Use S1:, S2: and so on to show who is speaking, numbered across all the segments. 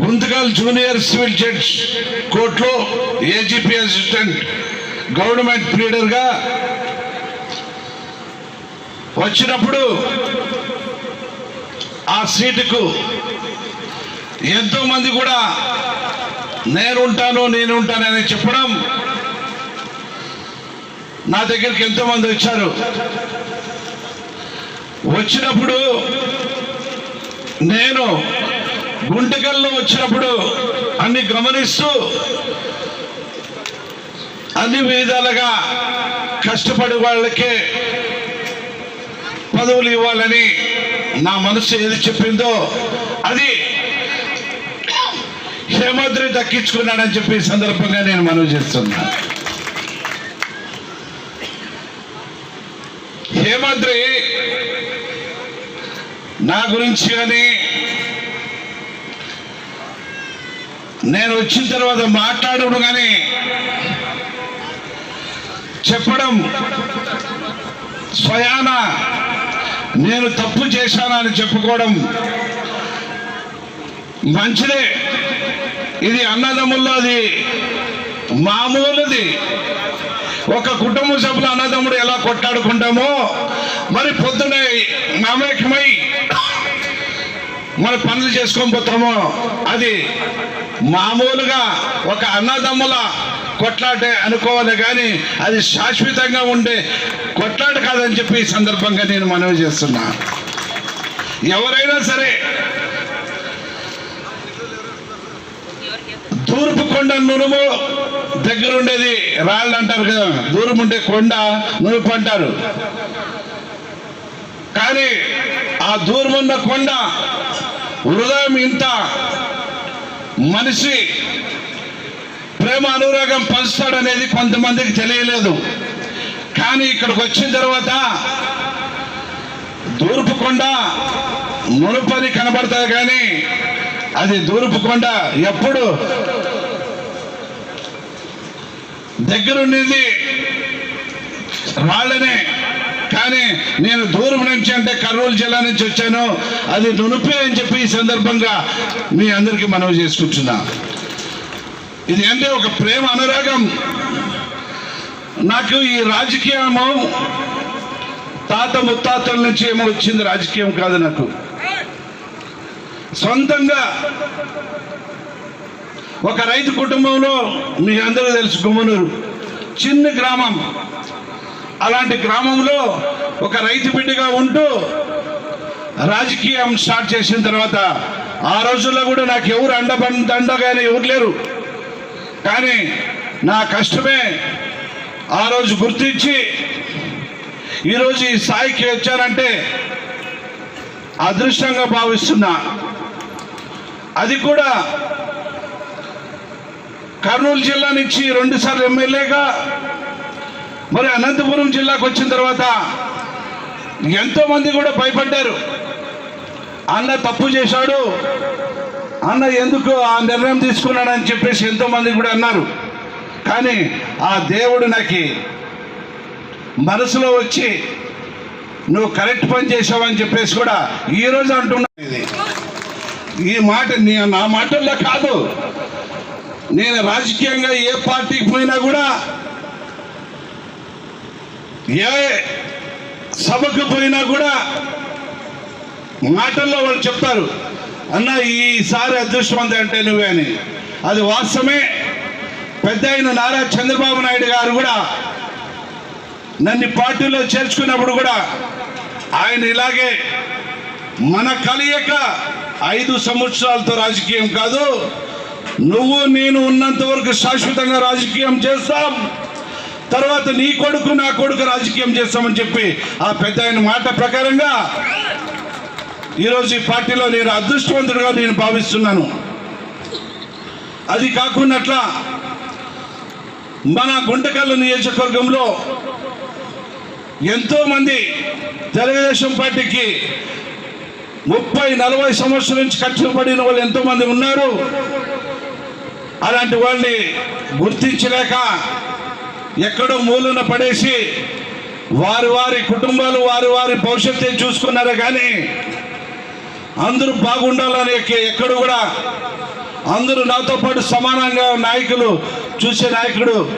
S1: Guntakal junior civil judge కోర్టులో AGP assistant government ప్లీడర్గా వచ్చినప్పుడు ఆ సీటుకు ఎంతోమంది కూడా నేనుంటాను నేను ఉంటానని చెప్పడం నా దగ్గరికి ఎంతోమంది వచ్చారు. వచ్చినప్పుడు నేను గుంటకల్లో వచ్చినప్పుడు అన్ని గమనిస్తూ అన్ని విధాలుగా కష్టపడి వాళ్ళకే పదవులు ఇవ్వాలని నా మనసు ఏది చెప్పిందో అది హేమాద్రి దక్కించుకున్నాడని చెప్పి సందర్భంగా నేను మనవి చేస్తున్నా. హేమాద్రి నా గురించి కానీ నేను వచ్చిన తర్వాత మాట్లాడడం కానీ చెప్పడం స్వయాన నేను తప్పు చేశానని చెప్పుకోవడం మంచిదే. ఇది అన్నదమ్ముల్లో అది మామూలుది. ఒక కుటుంబ సభ్యులు అన్నదమ్ముడు ఎలా కొట్టాడుకుంటామో మరి పొద్దున మమేకమై మన పనులు చేసుకొని పోతామో అది మామూలుగా ఒక అన్నదమ్ముల కొట్లాటే అనుకోవాలి కానీ అది శాశ్వతంగా ఉండే కొట్లాట కాదని చెప్పి ఈ సందర్భంగా నేను మనవి చేస్తున్నా. ఎవరైనా సరే తూర్పు కొండ నునుము దగ్గర ఉండేది రాళ్ళు అంటారు కదా దూరం ఉండే కొండ నునుపు అంటారు. కానీ ఆ దూరం ఉన్న కొండ హృదయం ఇంత మనిషి ప్రేమ అనురాగం పంచుతాడనేది కొంతమందికి తెలియలేదు. కానీ ఇక్కడికి వచ్చిన తర్వాత దూర్పు కొండ కనబడతాయి కానీ అది దూర్పుకొండ ఎప్పుడు దగ్గరుండేది వాళ్ళనే కానీ నేను దూరం నుంచి అంటే కర్నూలు జిల్లా నుంచి వచ్చాను. అది నునుపే అని చెప్పి ఈ సందర్భంగా మీ అందరికీ మనవి చేసుకుంటున్నా. ఇది అంటే ఒక ప్రేమ అనురాగం. నాకు ఈ రాజకీయము తాత ముత్తాతల నుంచి ఏమో వచ్చింది రాజకీయం కాదు నాకు. సొంతంగా ఒక రైతు కుటుంబంలో మీ అందరూ తెలుసు గుమ్మనూరు. చిన్న గ్రామం. అలాంటి గ్రామంలో ఒక రైతు బిడ్డగా ఉంటూ రాజకీయం స్టార్ట్ చేసిన తర్వాత ఆ రోజుల్లో కూడా నాకు ఎవరు అండబండ దండగానే ఎవరు లేరు. కానీ నా కష్టమే ఆ రోజు గుర్తించి ఈరోజు ఈ స్థాయికి వచ్చానంటే అదృష్టంగా భావిస్తున్నా. అది కూడా కర్నూలు జిల్లా నుంచి రెండుసార్లు ఎమ్మెల్యేగా మరి అనంతపురం జిల్లాకు వచ్చిన తర్వాత ఎంతో మంది కూడా భయపడ్డారు. అన్న తప్పు చేశాడు. అన్న ఎందుకు ఆ నిర్ణయం తీసుకున్నాడని చెప్పేసి ఎంతో మంది కూడా అన్నారు. కానీ ఆ దేవుడు నాకు మనసులో వచ్చి నువ్వు కరెక్ట్ పని చేసావని చెప్పేసి కూడా ఈరోజు అంటున్నా. ఇది ఈ మాట నీ నా మాటల్లో కాదు. నేను రాజకీయంగా ఏ పార్టీకి పోయినా కూడా ఏ సభకు పోయినా కూడా మాటల్లో వాళ్ళు చెప్తారు అన్న ఈసారి అదృష్టవంత అంటే నువ్వే అని. అది వాస్తవమే. పెద్ద అయిన నారా చంద్రబాబు నాయుడు గారు కూడా నన్ను పార్టీలో చేర్చుకున్నప్పుడు కూడా ఆయన ఇలాగే మన కలియక ఐదు సంవత్సరాలతో రాజకీయం కాదు నువ్వు నేను ఉన్నంత వరకు శాశ్వతంగా రాజకీయం చేస్తాం. తర్వాత నీ కొడుకు నా కొడుకు రాజకీయం చేస్తామని చెప్పి ఆ పెద్ద ఆయన మాట ప్రకారంగా ఈరోజు ఈ పార్టీలో నేను అదృష్టవంతుడుగా నేను భావిస్తున్నాను. అది కాకున్నట్ల మన గుంటకల్లు నియోజకవర్గంలో ఎంతో మంది తెలుగుదేశం పార్టీకి ముప్పై నలభై సంవత్సరాల నుంచి కష్టపడిన వాళ్ళు ఎంతో మంది ఉన్నారు. అలాంటి వాళ్ళని గుర్తించలేక ఎక్కడో మూలన పడేసి వారి వారి కుటుంబాలు వారి వారి భవిష్యత్తు చూసుకున్నారు కానీ అందరూ బాగుండాలని ఎక్కడ కూడా అందరూ నాతో పాటు సమానంగా నాయకులు చూసే నాయకుడు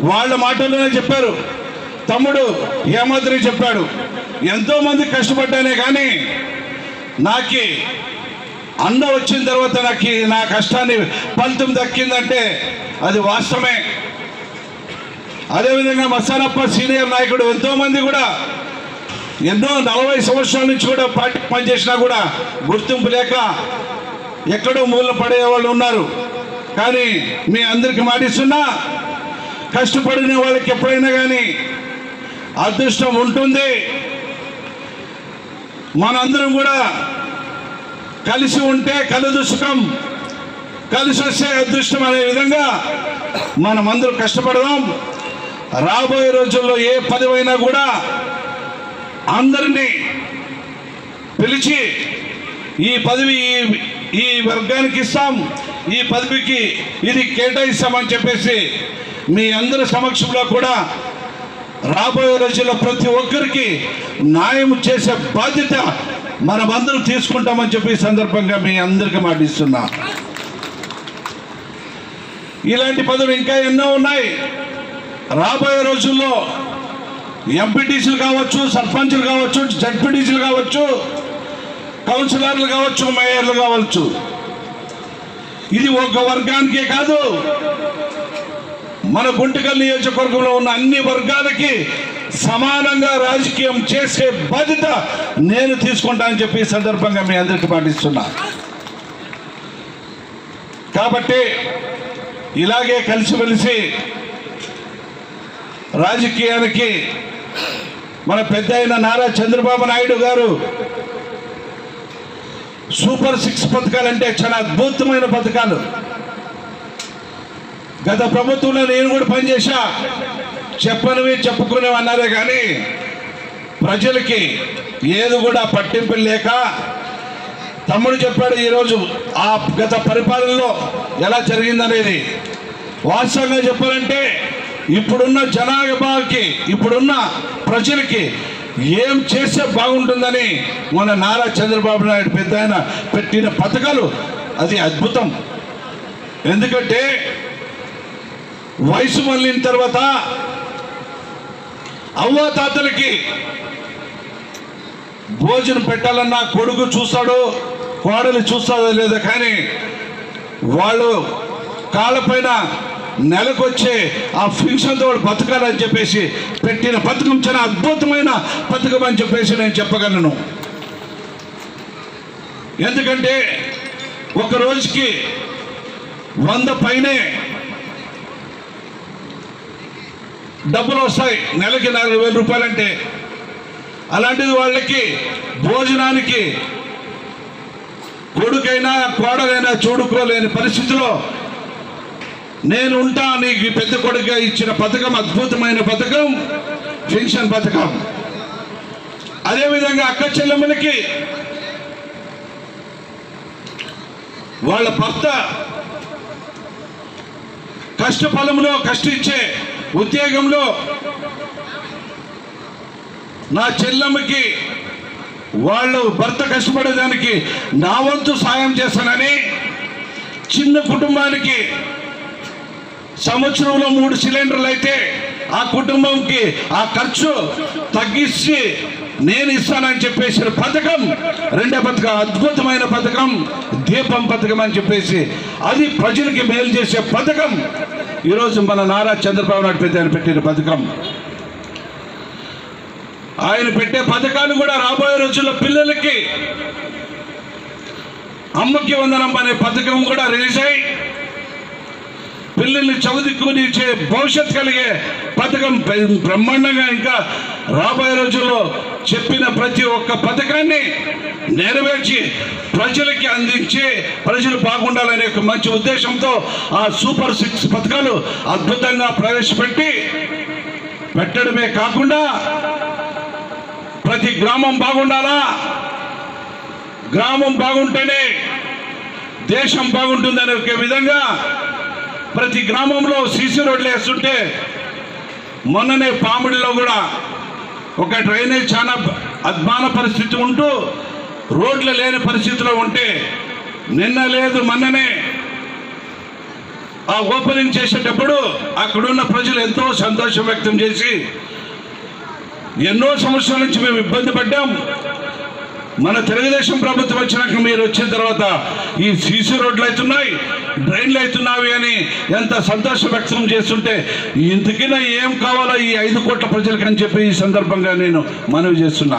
S1: వాళ్ళ మాటల్లోనే చెప్పారు. తమ్ముడు ఏమాదిరి చెప్పాడు ఎంతోమంది కష్టపడ్డానే కానీ నాకి అన్న వచ్చిన తర్వాత నాకు నా కష్టాన్ని ఫలితం దక్కిందంటే అది వాస్తవమే. అదేవిధంగా మసానప్ప సీనియర్ నాయకుడు ఎంతో మంది కూడా ఎన్నో నలభై సంవత్సరాల నుంచి కూడా పార్టీ పనిచేసినా కూడా గుర్తింపు లేక ఎక్కడో మూల పడే వాళ్ళు ఉన్నారు. కానీ మీ అందరికి మాటిస్తున్నా కష్టపడిన వాళ్ళకి ఎప్పుడైనా కానీ అదృష్టం ఉంటుంది. మనందరం కూడా కలిసి ఉంటే కలదు సుఖం కలిసి వస్తే అదృష్టం అనే విధంగా మనమందరం కష్టపడదాం. రాబోయే రోజుల్లో ఏ పదవైనా కూడా అందరినీ పిలిచి ఈ పదవి ఈ- వర్గానికి ఇస్తాం ఈ పదవికి ఇది కేటాయిస్తామని చెప్పేసి మీ అందరి సమక్షంలో కూడా రాబోయే రోజుల్లో ప్రతి ఒక్కరికి న్యాయం చేసే బాధ్యత మనమందరం తీసుకుంటామని చెప్పి సందర్భంగా మీ అందరికీ మాటిస్తున్నా. ఇలాంటి పదవులు ఇంకా ఎన్నో ఉన్నాయి. రాబోయే రోజుల్లో ఎంపీటీసీలు కావచ్చు సర్పంచ్లు కావచ్చు జడ్పీటీసీలు కావచ్చు కౌన్సిలర్లు కావచ్చు మేయర్లు కావచ్చు. ఇది ఒక వర్గానికే కాదు. మన గుంటకల్ నియోజకవర్గంలో ఉన్న అన్ని వర్గాలకి సమానంగా రాజకీయం చేసే బాధ్యత నేను తీసుకుంటానని చెప్పి సందర్భంగా మీ అందరికీ పాటిస్తున్నా. కాబట్టి ఇలాగే కలిసిమెలిసి రాజకీయానికి మన పెద్ద అయిన నారా చంద్రబాబు నాయుడు గారు సూపర్ సిక్స్ పథకాలు అంటే చాలా అద్భుతమైన పథకాలు. గత ప్రభుత్వంలో నేను కూడా పనిచేశా. చెప్పనివి చెప్పుకునేవి అన్నారే కానీ ప్రజలకి ఏది కూడా పట్టింపు లేక తమ్ముడు చెప్పాడు ఈరోజు ఆ గత పరిపాలనలో ఎలా జరిగిందనేది. వాస్తవంగా చెప్పాలంటే ఇప్పుడున్న జనాభాకి ఇప్పుడున్న ప్రజలకి ఏం చేస్తే బాగుంటుందని మన నారా చంద్రబాబు నాయుడు పెద్ద ఆయన పెట్టిన పథకాలు అది అద్భుతం. ఎందుకంటే వయసు మళ్ళిన తర్వాత అవ్వ తాతలకి భోజనం పెట్టాలన్నా కొడుకు చూస్తాడు కోడలు చూస్తాడో లేదో కానీ వాళ్ళు కాళ్ళపైన నెలకొచ్చే ఆ ఫిక్షన్తో వాడు బతకాలని చెప్పేసి పెట్టిన పథకం చాలా అద్భుతమైన పథకం అని చెప్పేసి నేను చెప్పగలను. ఎందుకంటే ఒక రోజుకి వంద పైనే డబ్బులు వస్తాయి. నెలకి నలభై వేల రూపాయలంటే అలాంటిది వాళ్ళకి భోజనానికి కొడుకైనా కోడలైనా చూడుకోలేని పరిస్థితిలో నేనుంటా నీకు పెద్ద కొడుకుగా ఇచ్చిన పథకం అద్భుతమైన పథకం పెన్షన్ పథకం. అదేవిధంగా అక్క చెల్లెమ్మలకి వాళ్ళ భర్త కష్టఫలంలో కష్టించే ఉద్యోగంలో నా చెల్లెమ్మకి వాళ్ళు భర్త కష్టపడేదానికి నా వంతు సాయం చేస్తానని చిన్న కుటుంబానికి సంవత్సరంలో మూడు సిలిండర్లు అయితే ఆ కుటుంబంకి ఆ ఖర్చు తగ్గించి నేను ఇస్తానని చెప్పేసిన పథకం రెండో పథకం అద్భుతమైన పథకం దీపం పథకం అని చెప్పేసి అది ప్రజలకి మేలు చేసే పథకం. ఈరోజు మన నారా చంద్రబాబు నాయుడు పెద్ద పెట్టిన పథకం. ఆయన పెట్టే పథకాలు కూడా రాబోయే రోజుల్లో పిల్లలకి అమ్మకి వందనం అనే పథకం కూడా రిలీజ్ అయ్యి పిల్లల్ని చదువుకుని భవిష్యత్ కలిగే పథకం బ్రహ్మాండంగా ఇంకా రాబోయే రోజుల్లో చెప్పిన ప్రతి ఒక్క పథకాన్ని నెరవేర్చి ప్రజలకి అందించి ప్రజలు బాగుండాలనే ఒక మంచి ఉద్దేశంతో ఆ సూపర్ సిక్స్ పథకాలు అద్భుతంగా ప్రవేశపెట్టి పెట్టడమే కాకుండా ప్రతి గ్రామం బాగుండాలా? గ్రామం బాగుంటేనే దేశం బాగుంటుందనే ఒక విధంగా ప్రతి గ్రామంలో సీసీ రోడ్లు వేస్తుంటే మొన్ననే పాముడిలో కూడా ఒక డ్రైనేజ్ చాలా అద్మాన పరిస్థితి ఉంటూ రోడ్లు లేని పరిస్థితిలో ఉంటే నిన్న లేదు మొన్ననే ఆ ఓపెనింగ్ చేసేటప్పుడు అక్కడున్న ప్రజలు ఎంతో సంతోషం వ్యక్తం చేసి ఎన్నో సంవత్సరాల నుంచి మేము ఇబ్బంది పడ్డాం. మన తెలుగుదేశం ప్రభుత్వం వచ్చినాక మీరు వచ్చిన తర్వాత ఈ సీసీ రోడ్లు అవుతున్నాయి డ్రైన్లు అవుతున్నావి అని ఎంత సంతోషం వ్యక్తం చేస్తుంటే ఇంతకినా ఏం కావాలో ఈ ఐదు కోట్ల ప్రజలకు అని చెప్పి ఈ సందర్భంగా నేను మనవి చేస్తున్నా.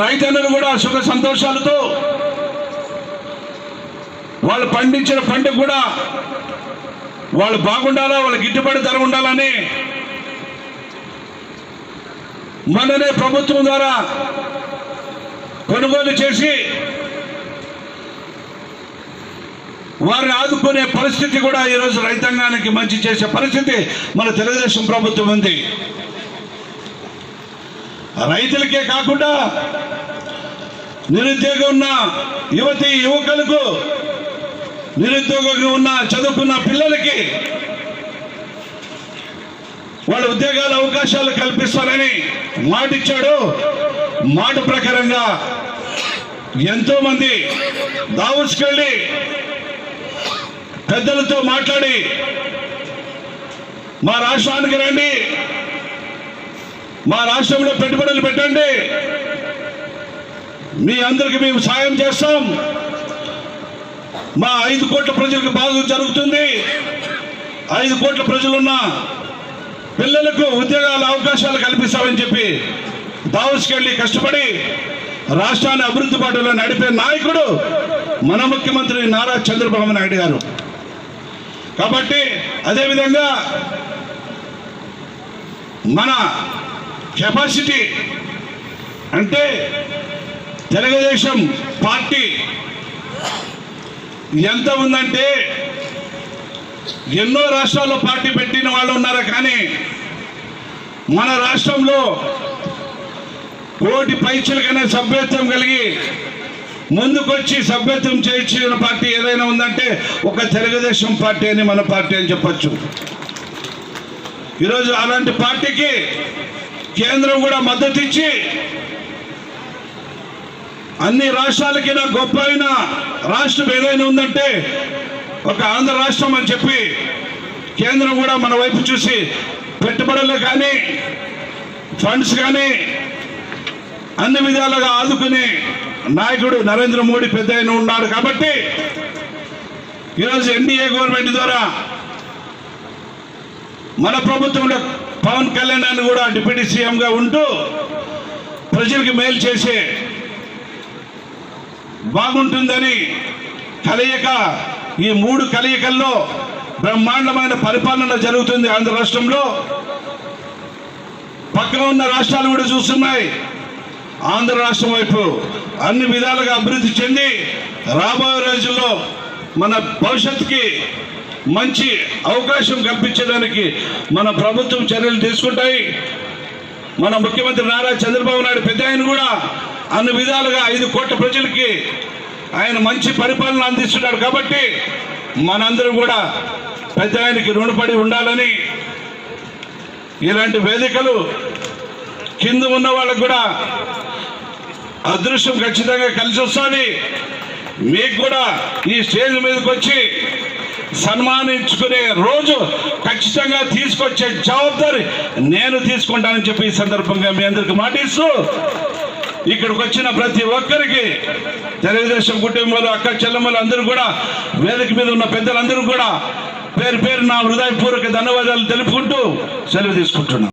S1: రైతన్నలు కూడా సుఖ సంతోషాలతో వాళ్ళు పండించిన పంట కూడా వాళ్ళు బాగుండాలా వాళ్ళకి గిట్టుబడి ధర ఉండాలని మననే ప్రభుత్వం ద్వారా కొనుగోలు చేసి వారిని ఆదుకునే పరిస్థితి కూడా ఈరోజు రైతాంగానికి మంచి చేసే పరిస్థితి మన తెలుగుదేశం ప్రభుత్వం ఉంది. రైతులకే కాకుండా నిరుద్యోగం ఉన్న యువతి యువకులకు నిరుద్యోగంగా ఉన్న చదువుకున్న పిల్లలకి వాళ్ళ ఉద్యోగాల అవకాశాలు కల్పిస్తారని మాట ఇచ్చాడు మాట ప్రకారంగా ఎంతో మంది దావుస్కెళ్ళి పెద్దలతో మాట్లాడి మా రాష్ట్రానికి రండి. మా రాష్ట్రంలో పెట్టుబడులు పెట్టండి. మీ అందరికి మేము సాయం చేస్తాం. మా ఐదు కోట్ల ప్రజలకు బాగా జరుగుతుంది. ఐదు కోట్ల ప్రజలున్న పిల్లలకు ఉద్యోగాల అవకాశాలు కల్పిస్తామని చెప్పి దావస్కెళ్ళి కష్టపడి రాష్ట్రాన్ని అభివృద్ధి పాటలో నడిపే నాయకుడు మన ముఖ్యమంత్రి నారా చంద్రబాబు నాయుడు గారు. కాబట్టి అదేవిధంగా మన కెపాసిటీ అంటే తెలుగుదేశం పార్టీ ఎంత ఉందంటే ఎన్నో రాష్ట్రాల్లో పార్టీ పెట్టిన వాళ్ళు ఉన్నారు కానీ మన రాష్ట్రంలో కోటి పైచలకనే సభ్యత్వం కలిగి ముందుకొచ్చి సభ్యత్వం చేయించిన పార్టీ ఏదైనా ఉందంటే ఒక తెలుగుదేశం పార్టీ అని మన పార్టీ అని చెప్పొచ్చు. ఈరోజు అలాంటి పార్టీకి కేంద్రం కూడా మద్దతు ఇచ్చి అన్ని రాష్ట్రాలకి గొప్ప అయిన రాష్ట్రం ఏదైనా ఉందంటే ఒక ఆంధ్ర రాష్ట్రం అని చెప్పి కేంద్రం కూడా మన వైపు చూసి పెట్టుబడులు కానీ ఫండ్స్ కానీ అన్ని విధాలుగా ఆదుకునే నాయకుడు నరేంద్ర మోడీ పెద్ద ఆయన ఉన్నాడు కాబట్టి ఈరోజు ఎన్డీఏ గవర్నమెంట్ ద్వారా మన ప్రభుత్వంలో పవన్ కళ్యాణ్ అని కూడా డిప్యూటీ సీఎంగా ఉంటూ ప్రజలకు మేలు చేసే బాగుంటుందని కలయిక ఈ మూడు కలయికల్లో బ్రహ్మాండమైన పరిపాలన జరుగుతుంది ఆంధ్ర రాష్ట్రంలో. పక్కన ఉన్న రాష్ట్రాలు కూడా చూస్తున్నాయి. ఆంధ్ర రాష్ట్రం వైపు అన్ని విధాలుగా అభివృద్ధి చెంది రాబోయే రోజుల్లో మన భవిష్యత్తుకి మంచి అవకాశం కల్పించడానికి మన ప్రభుత్వం చర్యలు తీసుకుంటాయి. మన ముఖ్యమంత్రి నారా చంద్రబాబు నాయుడు పెద్ద ఆయన కూడా అన్ని విధాలుగా ఐదు కోట్ల ప్రజలకి ఆయన మంచి పరిపాలన అందిస్తున్నాడు కాబట్టి మనందరం కూడా పెద్ద ఆయనకి రుణపడి ఉండాలని ఇలాంటి వేదికలు కింద ఉన్న వాళ్ళకు కూడా అదృష్టం ఖచ్చితంగా కలిసి వస్తుంది. మీకు కూడా ఈ స్టేజ్ మీదకి వచ్చి సన్మానించుకునే రోజు ఖచ్చితంగా తీసుకొచ్చే జవాబారి నేను తీసుకుంటానని చెప్పి ఈ సందర్భంగా మీ అందరికి మాటిస్తూ ఇక్కడికి వచ్చిన ప్రతి ఒక్కరికి తెలుగుదేశం కుటుంబాలు అక్క చెల్లెమ్మలు అందరూ కూడా వేదిక మీద ఉన్న పెద్దలందరూ కూడా పేరు పేరు నా హృదయపూర్వక ధన్యవాదాలు తెలుపుకుంటూ సెలవు తీసుకుంటున్నాను.